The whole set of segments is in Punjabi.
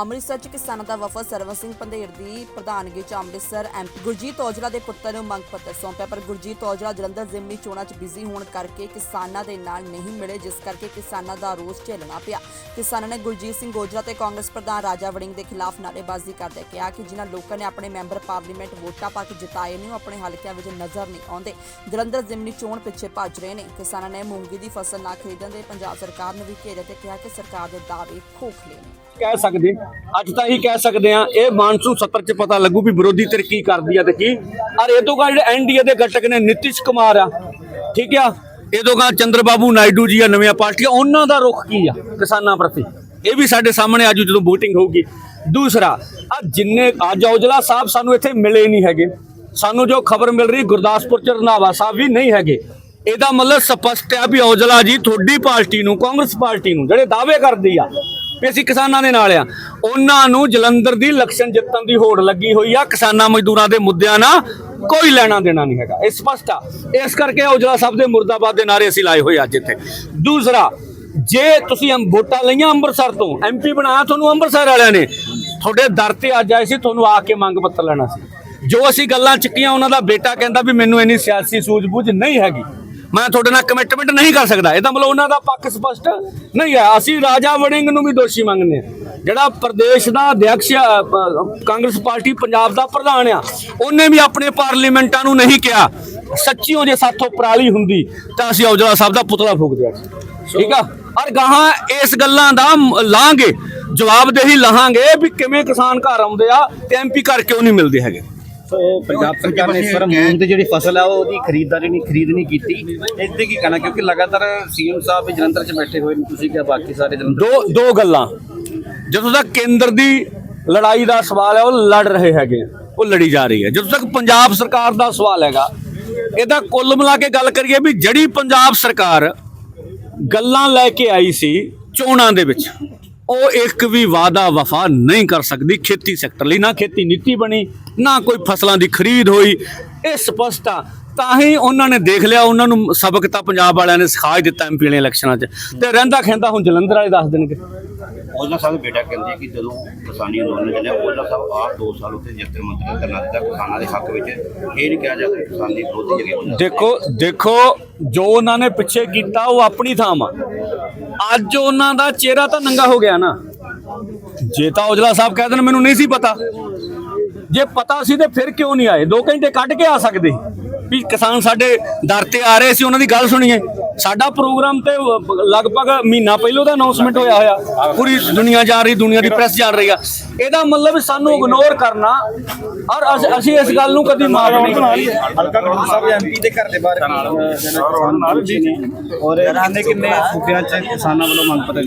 ਅੰਮ੍ਰਿਤਸਰ ਚ ਕਿਸਾਨਾਂ ਦਾ ਵਫਦ ਸਰਵਨ ਸਿੰਘ ਪੰਧੇਰ ਦੀ ਪ੍ਰਧਾਨਗੀ ਚ ਅੰਮ੍ਰਿਤਸਰ ਐਮਪੀ ਗੁਰਜੀਤ ਔਜਲਾ ਦੇ ਪੁੱਤਰ ਨੂੰ ਮੰਗ ਪੱਤਰ ਸੌਂਪਿਆ, ਪਰ ਗੁਰਜੀਤ ਔਜਲਾ ਜਲੰਧਰ ਜ਼ਿਮਨੀ ਚੋਣਾਂ ਚ ਬਿਜ਼ੀ ਹੋਣ ਕਰਕੇ ਕਿਸਾਨਾਂ ਦੇ ਨਾਲ ਨਹੀਂ ਮਿਲੇ, ਜਿਸ ਕਰਕੇ ਕਿਸਾਨਾਂ ਦਾ ਰੋਸ ਝੇਲਣਾ ਪਿਆ। ਕਿਸਾਨਾਂ ਨੇ ਗੁਰਜੀਤ ਸਿੰਘ ਔਜਲਾ ਤੇ ਕਾਂਗਰਸ ਪ੍ਰਧਾਨ ਰਾਜਾ ਵੜਿੰਗ ਦੇ ਖਿਲਾਫ ਨਾਅਰੇਬਾਜ਼ੀ ਕਰਦੇ ਕਿਹਾ ਕਿ ਜਿਨ੍ਹਾਂ ਲੋਕਾਂ ਨੇ ਆਪਣੇ ਮੈਂਬਰ ਪਾਰਲੀਮੈਂਟ ਵੋਟਾਂ ਪਾ ਕੇ ਜਿਤਾਏ ਨੇ, ਉਹ ਆਪਣੇ ਹਲਕਿਆਂ ਵਿੱਚ ਨਜ਼ਰ ਨਹੀਂ ਆਉਂਦੇ। ਜਲੰਧਰ ਜ਼ਿਮਨੀ ਚੋਣ ਪਿੱਛੇ ਭੱਜ ਰਹੇ ਨੇ। ਕਿਸਾਨਾਂ ਨੇ ਮੂੰਗੀ ਦੀ ਫਸਲ ਨਾ ਖਰੀਦਣ ਦੇ ਪੰਜਾਬ ਸਰਕਾਰ ਨੂੰ ਵੀ ਘੇਰਿਆ ਤੇ ਕਿਹਾ ਕਿ ਸਰਕਾਰ ਦੇ ਦਾਅਵੇ ਖੋਖਲੇ ਨੇ। ਕਹਿ ਸਕਦੇ ਅੱਜ ਤਾਂ ਹੀ ਕਹਿ ਸਕਦੇ ਆ ਇਹ ਮਾਨਸੂਨ ਸੱਤਰ ਚ ਪਤਾ ਲੱਗੂ ਵੀ ਵਿਰੋਧੀ ਧਿਰ ਕੀ ਕਰਦੀ ਆ ਤੇ ਕੀ। ਔਰ ਇਹ ਤੋਂ ਗਾ ਜਿਹੜੇ ਐਨਡੀਏ ਦੇ ਘਟਕ ਨੇ, ਨਿਤਿਸ਼ ਕੁਮਾਰ ਆ, ਠੀਕ ਆ? ਇਹ ਤੋਂ ਗਾ ਚੰਦਰ ਬਾਬੂ ਨਾਇਡੂ ਜੀ ਆ, ਨਵੀਆਂ ਪਾਰਟੀਆਂ, ਉਹਨਾਂ ਦਾ ਰੁਖ ਕੀ ਆ, ਕਿਸਾਨਾਂ ਪ੍ਰਤੀ? ਇਹ ਵੀ ਸਾਡੇ ਸਾਹਮਣੇ ਆਜੂ ਜਦੋਂ VOTING ਹੋਊਗੀ। ਦੂਸਰਾ, ਆ ਜਿੰਨੇ, ਅੱਜ ਔਜਲਾ ਸਾਹਿਬ ਸਾਨੂੰ ਇੱਥੇ ਮਿਲੇ ਨਹੀਂ ਹੈਗੇ। ਸਾਨੂੰ ਜੋ ਖਬਰ ਮਿਲ ਰਹੀ, ਗੁਰਦਾਸਪੁਰ ਚ ਰੰਧਾਵਾ ਸਾਹਿਬ ਵੀ ਨਹੀਂ ਹੈਗੇ। ਇਹਦਾ ਮਤਲਬ ਸਪਸ਼ਟ ਹੈ ਵੀ ਔਜਲਾ ਜੀ ਤੁਹਾਡੀ ਪਾਰਟੀ ਨੂੰ, ਕਾਂਗਰਸ ਪਾਰਟੀ ਨੂੰ, ਜਿਹੜੇ ਦਾਅਵੇ ਕਰਦੀ ਆ ਵੀ ਅਸੀਂ ਕਿਸਾਨਾਂ ਦੇ ਨਾਲ ਆ। ਉਹਨਾਂ ਨੂੰ ਜਲੰਧਰ ਦੀ ਇਲੈਕਸ਼ਨ ਜਿੱਤਣ ਦੀ ਹੋੜ ਲੱਗੀ ਹੋਈ ਆ। ਕਿਸਾਨਾਂ ਮਜ਼ਦੂਰਾਂ ਦੇ ਮੁੱਦਿਆਂ ਨਾਲ ਕੋਈ ਲੈਣਾ ਦੇਣਾ ਨਹੀਂ ਹੈਗਾ। ਇਹ ਸਪਸ਼ਟ ਆ। ਇਸ ਕਰਕੇ ਔਜਲਾ ਸਾਹਿਬ ਦੇ ਮੁਰਦਾਬਾਦ ਦੇ ਨਾਰੇ ਅਸੀਂ ਲਾਏ ਹੋਏ ਅੱਜ ਇੱਥੇ। ਦੂਸਰਾ, ਜੇ ਤੁਸੀਂ ਵੋਟਾਂ ਲਈਆਂ ਅੰਮ੍ਰਿਤਸਰ ਤੋਂ ਐਮਪੀ ਬਣਾਇਆ ਤੁਹਾਨੂੰ ਅੰਮ੍ਰਿਤਸਰ ਵਾਲਿਆਂ ਨੇ। ਤੁਹਾਡੇ ਦਰ ਤੇ ਅੱਜ ਆਏ ਸੀ, ਤੁਹਾਨੂੰ ਆ ਕੇ ਮੰਗ ਪੱਤਰ ਲੈਣਾ ਸੀ। ਜੋ ਅਸੀਂ ਗੱਲਾਂ ਚੱਕੀਆਂ, ਉਹਨਾਂ ਦਾ ਬੇਟਾ ਕਹਿੰਦਾ ਵੀ ਮੈਨੂੰ ਇੰਨੀ ਸਿਆਸੀ ਸੂਝ-ਬੂਝ ਨਹੀਂ ਹੈਗੀ। ਮੈਂ ਤੁਹਾਡੇ ਨਾਲ ਕਮਿਟਮੈਂਟ ਨਹੀਂ ਕਰ ਸਕਦਾ। ਇਹਦਾ ਮਤਲਬ ਉਹਨਾਂ ਦਾ ਪੱਖ ਸਪਸ਼ਟ ਨਹੀਂ ਹੈ। ਅਸੀਂ ਰਾਜਾ ਵੜਿੰਗ ਨੂੰ ਵੀ ਦੋਸ਼ੀ ਮੰਗਦੇ ਹਾਂ। ਜਿਹੜਾ ਪ੍ਰਦੇਸ਼ ਦਾ ਅਧਿਅਕਸ਼ ਕਾਂਗਰਸ ਪਾਰਟੀ ਪੰਜਾਬ ਦਾ ਪ੍ਰਧਾਨ ਆ, ਉਹਨੇ ਵੀ ਆਪਣੇ ਪਾਰਲੀਮੈਂਟਾਂ ਨੂੰ ਨਹੀਂ ਕਿਹਾ। ਸੱਚੀਓ ਜੇ ਸਾਥੋਂ ਪਰਾਲੀ ਹੁੰਦੀ, ਤਾਂ ਅਸੀਂ ਔਜਲਾ ਸਾਹਿਬ ਦਾ ਪੁਤਲਾ ਫੂਕ ਦਿਆ ਠੀਕ ਆ? ਔਰ ਗਾਹਾਂ ਇਸ ਗੱਲਾਂ ਦਾ ਮ- ਲਾਂਗੇ। ਜਵਾਬਦੇਹੀ ਲਹਾਂਗੇ ਵੀ ਕਿਵੇਂ ਕਿਸਾਨ ਘਰ ਆਉਂਦੇ ਆ ਤੇ ਐਮਪੀ ਘਰ ਕਿਉਂ ਨਹੀਂ ਮਿਲਦੇ ਹੈਗੇ। ਸੋ ਪੰਜਾਬ ਸਰਕਾਰ ਨੇ ਇਸ ਵਾਰ ਮੂੰਗ ਦੀ ਜਿਹੜੀ ਫਸਲ ਆ ਉਹਦੀ ਖਰੀਦਦਾਰੀ ਨਹੀਂ ਖਰੀਦ ਨਹੀਂ ਕੀਤੀ। ਇਸ ਤੇ ਕੀ ਕਹਿਣਾ, ਕਿਉਂਕਿ ਲਗਾਤਾਰ ਸੀਐਮ ਸਾਹਿਬ ਵੀ ਜਲੰਧਰ 'ਚ ਬੈਠੇ ਹੋਏ ਨੇ, ਤੁਸੀਂ ਕਿਹਾ ਬਾਕੀ ਸਾਰੇ ਜਲੰਧਰ ਦੋ ਦੋ ਗੱਲਾਂ। ਜਦੋਂ ਤੱਕ ਕੇਂਦਰ ਦੀ ਲੜਾਈ ਦਾ ਸਵਾਲ ਹੈ, ਉਹ ਲੜ ਰਹੇ ਹੈਗੇ ਉਹ ਲੜੀ ਜਾ ਰਹੀ ਹੈ। ਜਦੋਂ ਤੱਕ ਪੰਜਾਬ ਸਰਕਾਰ ਦਾ ਸਵਾਲ ਹੈਗਾ, ਇਹਦਾ ਕੁੱਲ ਮਿਲਾ ਕੇ ਗੱਲ ਕਰੀਏ ਵੀ ਜਿਹੜੀ ਪੰਜਾਬ ਸਰਕਾਰ ਗੱਲਾਂ ਲੈ ਕੇ ਆਈ ਸੀ ਚੋਣਾਂ ਦੇ ਵਿੱਚ ਉਹ ਇੱਕ ਵੀ ਵਾਅਦਾ ਵਫਾ ਨਹੀਂ ਕਰ ਸਕਦੀ, ਖੇਤੀ ਸੈਕਟਰ ਲਈ। ਨਾ ਖੇਤੀ ਨੀਤੀ ਬਣੀ, ਨਾ ਕੋਈ ਫਸਲਾਂ ਦੀ ਖਰੀਦ ਹੋਈ। ਇਹ ਸਪਸ਼ਟ ਆ। ਤਾਂ ਹੀ ਉਹਨਾਂ ਨੇ ਦੇਖ ਲਿਆ, ਉਹਨਾਂ ਨੂੰ ਸਬਕ ਤਾਂ ਪੰਜਾਬ ਵਾਲਿਆਂ ਨੇ ਸਿਖਾ ਹੀ ਦਿੱਤਾ ਐਮਪੀ ਵਾਲੀਆਂ ਇਲੈਕਸ਼ਨਾਂ 'ਚ। ਤੇ ਰਹਿੰਦਾ ਖੈਂਦਾ ਹੁਣ ਜਲੰਧਰ ਵਾਲੇ ਦੱਸ ਦੇਣਗੇ। ਉਹਦਾ ਸਾਹਿਬ ਬੇਟਾ ਕਹਿੰਦੇ ਕਿ ਜਦੋਂ ਕਿਸਾਨੀ ਅੰਦੋਲਨ ਚੱਲਿਆ ਉਹਦਾ ਸਾਹਿਬ ਆਪ 2 ਸਾਲ ਉੱਤੇ ਜੱਥੇ ਮੰਤਰੀ ਕਰਨਾ ਦਿੱਤਾ ਕਿਸਾਨਾਂ ਦੇ ਹੱਕ ਵਿੱਚ। ਇਹ ਨਹੀਂ ਕਿਹਾ ਜਾ ਸਕਦਾ ਕਿਸਾਨੀ ਵਿਰੋਧੀ ਜਿਹੜੇ ਦੇਖੋ ਦੇਖੋ ਜੋ ਉਹਨਾਂ ਨੇ ਪਿੱਛੇ ਕੀਤਾ ਉਹ ਆਪਣੀ ਥਾਂ ਆ। ਅੱਜ ਉਹਨਾਂ ਦਾ ਚਿਹਰਾ ਤਾਂ ਨੰਗਾ ਹੋ ਗਿਆ ਨਾ। ਜੇ ਤਾਂ ਔਜਲਾ ਸਾਹਿਬ ਕਹਿ ਦੇਣ ਮੈਨੂੰ ਨਹੀਂ ਸੀ ਪਤਾ। ਜੇ ਪਤਾ ਸੀ ਤੇ ਫਿਰ ਕਿਉਂ ਨਹੀਂ ਆਏ? 2 ਘੰਟੇ ਕੱਢ ਕੇ ਆ ਸਕਦੇ। ਵੀ ਕਿਸਾਨ ਸਾਡੇ ਦਰ ਤੇ ਆ ਰਹੇ ਸੀ ਉਹਨਾਂ ਦੀ ਗੱਲ ਸੁਣੀਏ। ਸਾਡਾ ਪ੍ਰੋਗਰਾਮ ਤੇ ਲਗਭਗ ਮਹੀਨਾ ਪਹਿਲਾਂ ਦਾ ਅਨਾਉਂਸਮੈਂਟ ਹੋਇਆ ਹੋਇਆ। ਪੂਰੀ ਦੁਨੀਆ ਜਾ ਰਹੀ ਦੁਨੀਆ ਦੀ ਪ੍ਰੈਸ ਜਾ ਰਹੀ ਆ। ਇਹਦਾ ਮਤਲਬ ਸਾਨੂੰ ਇਗਨੋਰ ਕਰਨਾ ਔਰ ਅਸ- ਇਸ ਗੱਲ ਨੂੰ ਕਦੀ ਮਾਫ ਨਹੀਂ ਕਰਾਂਗੇ ਹਲਕਾ ਕਮਲ ਸਾਹਿਬ ਐਮਪੀ ਦੇ ਘਰ ਦੇ ਬਾਹਰ ਔਰ ਕਿੰਨੇ ਕਿੰਨੇ ਸੂਬਿਆਂ 'ਚ ਕਿਸਾਨਾਂ ਵੱਲੋਂ ਮੰਗ ਪੱਤਰ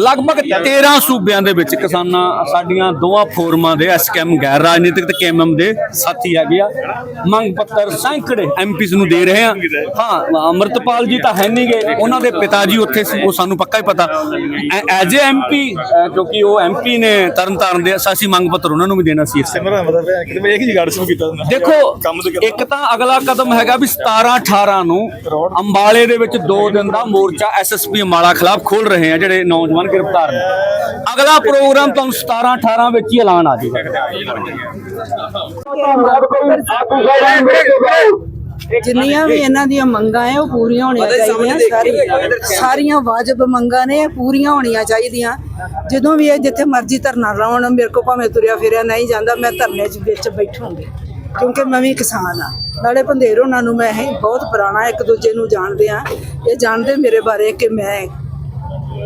ਲਗਭਗ 13 ਸੂਬਿਆਂ ਦੇ ਵਿੱਚ ਕਿਸਾਨਾਂ ਸਾਡੀਆਂ ਦੋਵਾਂ ਫੋਰਮਾਂ ਦੇ ਐਸਕੇਐਮ ਗੈਰ ਰਾਜਨੀਤਿਕ ਤੇ ਕੇਐਮਐਮ ਦੇ ਸਾਥੀ ਹੈਗੇ ਆ। ਮੰਗ ਪੱਤਰ ਸੈਂਕੜੇ ਐਮਪੀਸ ਨੂੰ ਦੇ ਰਹੇ ਆ। ਹਾਂ ਅਮਰਤਪਾਲ ਜੀ ਤਾਂ ਹੈ ਨਹੀਂਗੇ ਉਹਨਾਂ ਦੇ ਪਿਤਾ ਜੀ ਉੱਥੇ ਸੀ ਉਹ ਸਾਨੂੰ ਪੱਕਾ ਹੀ ਪਤਾ। ਐਜ ਏ ਐਮਪੀ ਕਿਉਂਕਿ ਉਹ ਐਮਪੀ ਨੇ ਤਰਨਤਾਰਨ ਦੇ ਅਸੀਂ ਮੰਗ ਪੱਤਰ ਉਹਨਾਂ ਨੂੰ ਵੀ ਦੇਣਾ ਸੀ ਇਸੇ ਮੇਰਾ ਮਤਲਬ ਹੈ ਕਿ ਮੈਂ ਇੱਕ ਜੀ ਗਾਰਡ ਸ਼ੁਰੂ ਕੀਤਾ ਹੁੰਦਾ ਦੇਖੋ ਇੱਕ ਤਾਂ ਅਗਲਾ ਕਦਮ ਹੈਗਾ ਵੀ 17 18 ਨੂੰ ਅੰਬਾਲੇ ਦੇ ਵਿੱਚ 2 ਦਿਨ ਦਾ ਮੋਰਚਾ ਐਸਐਸਪੀ ਅੰਬਾਲਾ ਖਿਲਾਫ ਖੋਲ ਰਹੇ ਆ ਜਿਹੜੇ ਨੌਜਵਾਨ ਗ੍ਰਿਫਤਾਰ ਨੇ। ਅਗਲਾ ਪ੍ਰੋਗਰਾਮ ਤੁਹਾਨੂੰ 17 18 ਵਿੱਚ ਹੀ ਐਲਾਨ ਆ ਜਾਏਗਾ। ਜਿੰਨੀਆਂ ਵੀ ਇਹਨਾਂ ਦੀਆਂ ਮੰਗਾਂ ਐ ਉਹ ਪੂਰੀਆਂ ਹੋਣੀਆਂ ਚਾਹੀਦੀਆਂ ਸਾਰੀਆਂ ਸਾਰੀਆਂ ਵਾਜਬ ਮੰਗਾਂ ਨੇ ਪੂਰੀਆਂ ਹੋਣੀਆਂ ਚਾਹੀਦੀਆਂ। ਜਦੋਂ ਵੀ ਇਹ ਜਿੱਥੇ ਮਰਜ਼ੀ ਧਰਨਾ ਲਾਉਣ ਮੇਰੇ ਕੋ ਭਾਵੇਂ ਤੁਰਿਆ ਫਿਰਿਆ ਨਹੀਂ ਜਾਂਦਾ ਮੈਂ ਧਰਨੇ 'ਚ ਵਿੱਚ ਬੈਠੂੰਗੀ। ਕਿਉਂਕਿ ਮੈਂ ਵੀ ਕਿਸਾਨ ਆ ਨਾਲੇ ਭੰਦੇਰ ਉਹਨਾਂ ਨੂੰ ਮੈਂ ਇਹ ਬਹੁਤ ਪੁਰਾਣਾ ਇੱਕ ਦੂਜੇ ਨੂੰ ਜਾਣਦੇ ਆ ਇਹ ਜਾਣਦੇ ਮੇਰੇ ਬਾਰੇ ਕਿ ਮੈਂ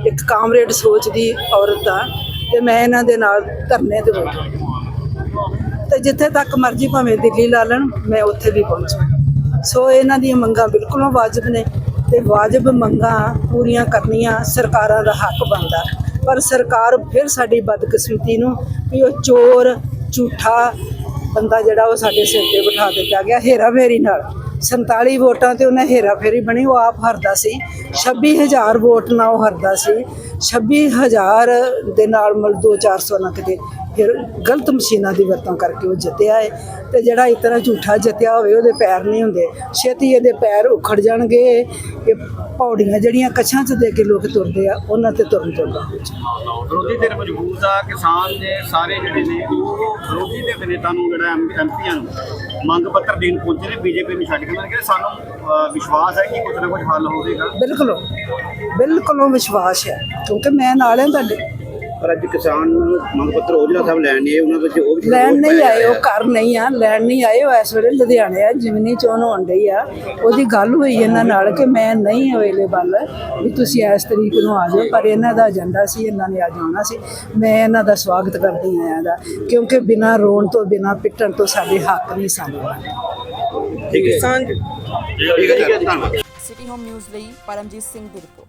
ਇੱਕ ਕਾਮਰੇਡ ਸੋਚ ਦੀ ਔਰਤ ਆ ਤੇ ਮੈਂ ਇਹਨਾਂ ਦੇ ਨਾਲ ਧਰਨੇ ਤੇ ਬੈਠੂੰਗੀ। ਤੇ ਜਿੱਥੇ ਤੱਕ ਮਰਜ਼ੀ ਭਾਵੇਂ ਦਿੱਲੀ ਲਾ ਲੈਣ ਮੈਂ ਉੱਥੇ ਵੀ ਪਹੁੰਚਾਂ ਸੋ ਇਹਨਾਂ ਦੀਆਂ ਮੰਗਾਂ ਬਿਲਕੁਲ ਵਾਜਬ ਨੇ ਤੇ ਵਾਜਬ ਮੰਗਾਂ ਪੂਰੀਆਂ ਕਰਨੀਆਂ ਸਰਕਾਰਾਂ ਦਾ ਹੱਕ ਬਣਦਾ। ਪਰ ਸਰਕਾਰ ਫਿਰ ਸਾਡੀ ਬਦਕਿਸਮਤੀ ਨੂੰ ਵੀ ਉਹ ਚੋਰ, ਝੂਠਾ ਬੰਦਾ ਜਿਹੜਾ ਉਹ ਸਾਡੇ ਸਿਰ ਤੇ ਬਿਠਾ ਦਿੱਤਾ ਗਿਆ ਹੇਰਾ ਫੇਰੀ ਨਾਲ। 47 ਵੋਟਾਂ ਤੇ ਉਹਨੇ ਹੇਰਾ ਫੇਰੀ ਬਣੀ, ਉਹ ਆਪ ਹਰਦਾ ਸੀ। 26000 ਵੋਟ ਨਾਲ ਉਹ ਹਰਦਾ ਸੀ। 26000 ਦੇ ਨਾਲ ਮਲ 2-400 ਨਾ ਕਿਤੇ ਫਿਰ ਗਲਤ ਮਸ਼ੀਨਾਂ ਦੀ ਵਰਤੋਂ ਕਰਕੇ ਉਹ ਜਿੱਤਿਆ ਹੈ ਤੇ ਜਿਹੜਾ ਇਸ ਤਰ੍ਹਾਂ ਝੂਠਾ ਜਿੱਤਿਆ ਹੋਵੇ ਉਹਦੇ ਪੈਰ ਨਹੀਂ ਹੁੰਦੇ। ਛੇਤੀ ਇਹਦੇ ਪੈਰ ਉਖੜ ਜਾਣਗੇ। ਇਹ ਪੌੜੀਆਂ ਜਿਹੜੀਆਂ ਕੱਛਾਂ 'ਚ ਦੇ ਕੇ ਲੋਕ ਤੁਰਦੇ ਆ ਉਹਨਾਂ ਤੇ ਤੁਰਨ ਜਾਊ। ਵਿਰੋਧੀ ਧਿਰ ਮਜ਼ਬੂਤ ਆ ਕਿਸਾਨ ਦੇ ਸਾਰੇ ਜਿਹੜੇ ਨੇ ਉਹ ਵਿਰੋਧੀ ਧਿਰ ਦੇ ਨੇਤਾ ਨੂੰ ਜਿਹੜਾ ਐਮਪੀਆਂ ਨੂੰ ਮੰਗ ਪੱਤਰ ਦੇਣ ਪਹੁੰਚੇ ਨੇ ਬੀਜੇਪੀ ਨੂੰ ਛੱਡ ਕੇ। ਮੈਂ ਕਿਹਾ ਸਾਨੂੰ ਵਿਸ਼ਵਾਸ ਹੈ ਕਿ ਕੁਝ ਨਾ ਕੁਝ ਹੱਲ ਹੋਵੇਗਾ। ਬਿਲਕੁਲ। ਬਿਲਕੁਲ ਵਿਸ਼ਵਾਸ ਹੈ ਕਿਉਂਕਿ ਮੈਂ ਨਾਲ ਹਾਂ ਤੁਹਾਡੇ। ਪਰ ਅੱਜ ਕਿਸਾਨ ਮੰਗ ਪੱਤਰ ਔਜਲਾ ਸਾਹਿਬ ਲੈਣ ਨਹੀਂ ਆਏ ਉਹਨਾਂ ਵਿੱਚ ਉਹ ਵੀ ਲੈਣ ਨਹੀਂ ਆਏ ਉਹ ਘਰ ਨਹੀਂ ਆ ਲੈਣ ਨਹੀਂ ਆਏ ਉਹ ਇਸ ਵੇਲੇ ਲੁਧਿਆਣੇ ਆ ਜਿਮਨੀ ਚੋਣ ਹੋਣ ਡਈ ਆ। ਉਹਦੀ ਗੱਲ ਹੋਈ ਇਹਨਾਂ ਨਾਲ ਕਿ ਮੈਂ ਨਹੀਂ ਅਵੇਲੇਬਲ ਵੀ ਤੁਸੀਂ ਇਸ ਤਰੀਕ ਨੂੰ ਆ ਜਾਓ ਪਰ ਇਹਨਾਂ ਦਾ ਏਜੰਡਾ ਸੀ ਇਹਨਾਂ ਨੇ ਅੱਜ ਆਉਣਾ ਸੀ। ਮੈਂ ਇਹਨਾਂ ਦਾ ਸਵਾਗਤ ਕਰਦੀ ਹਾਂ ਇਹਨਾਂ ਦਾ ਕਿਉਂਕਿ ਬਿਨਾਂ ਰੋਣ ਤੋਂ ਬਿਨਾਂ ਪਿੱਟਣ ਤੋਂ ਸਾਡੇ ਹੱਕ ਨਹੀਂ ਸਾਨੂੰ। ਠੀਕ ਹੈ। ਠੀਕ ਹੈ ਧੰਨਵਾਦ। ਸਿਟੀ ਹੋਮ ਨਿਊਜ਼ ਲਈ ਪਰਮਜੀਤ ਸਿੰਘ ਦੀ ਰਿਪੋਰਟ।